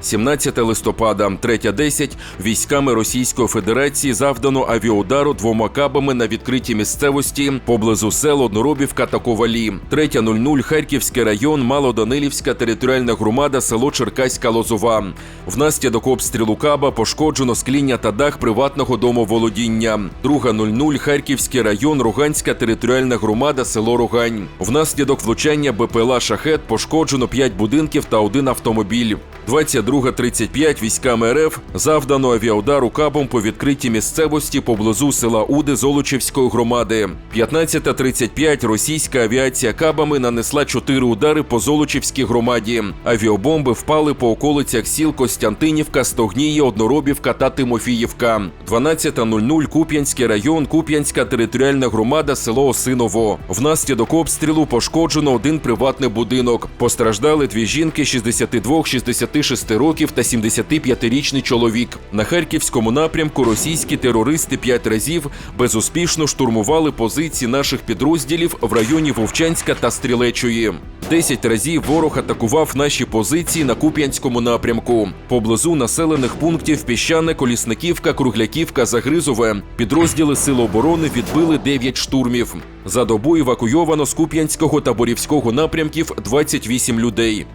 17 листопада, 3.10 військами Російської Федерації завдано авіаудару двома кабами на відкритій місцевості поблизу сел Одноробівка та Ковалі. 3.00 Харківський район, Малоданилівська територіальна громада, село Черкаська Лозова. Внаслідок обстрілу каба пошкоджено скління та дах приватного домоволодіння. 2.00 Харківський район, Роганська територіальна громада, село Рогань. Внаслідок влучання БПЛА «Шахет» пошкоджено 5 будинків та один автомобіль. 22.35 військами РФ завдано авіаудару кабом по відкритій місцевості поблизу села Уди Золочівської громади. 15.35 російська авіація кабами нанесла 4 удари по Золочівській громаді. Авіабомби впали по околицях сіл Костянтинівка, Стогніє, Одноробівка та Тимофіївка. 12.00 Куп'янський район, Куп'янська територіальна громада, село Осиново. Внаслідок обстрілу пошкоджено один приватний будинок. Постраждали дві жінки 62, 66 років та 75-річний чоловік. На харківському напрямку російські терористи п'ять разів безуспішно штурмували позиції наших підрозділів в районі Вовчанська та Стрілечої. Десять разів ворог атакував наші позиції на Куп'янському напрямку. Поблизу населених пунктів Піщане, Колісниківка, Кругляківка, Загризове. Підрозділи Сил оборони відбили 9 штурмів. За добу евакуйовано з Куп'янського та Борівського напрямків 28 людей.